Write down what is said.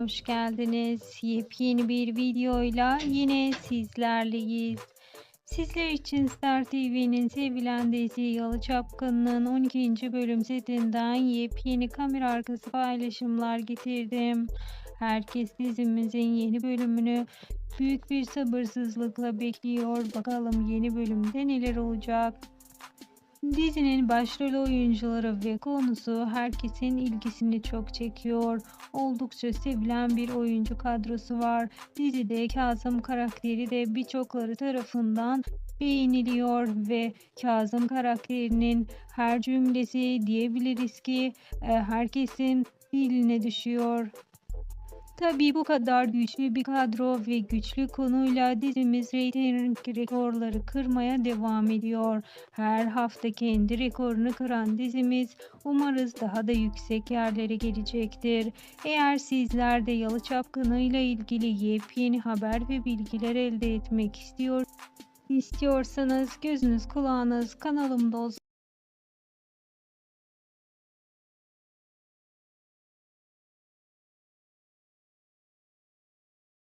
Hoş geldiniz. Yepyeni bir videoyla yine sizlerleyiz. Sizler için Star TV'nin sevilen dizi Yalı Çapkını'nın 12. bölüm setinden yepyeni kamera arkası paylaşımlar getirdim. Herkes dizimizin yeni bölümünü büyük bir sabırsızlıkla bekliyor. Bakalım yeni bölümde neler olacak. Dizinin başrol oyuncuları ve konusu herkesin ilgisini çok çekiyor. Oldukça sevilen bir oyuncu kadrosu var. Dizide Kazım karakteri de birçokları tarafından beğeniliyor ve Kazım karakterinin her cümlesi diyebiliriz ki e, herkesin diline düşüyor. Tabii bu kadar güçlü bir kadro ve güçlü konuyla dizimiz reyting rekorları kırmaya devam ediyor. Her hafta kendi rekorunu kıran dizimiz umarız daha da yüksek yerlere gelecektir. Eğer sizler de Yalı Çapkını ile ilgili yepyeni haber ve bilgiler elde etmek istiyor istiyorsanız gözünüz kulağınız kanalımda olsun.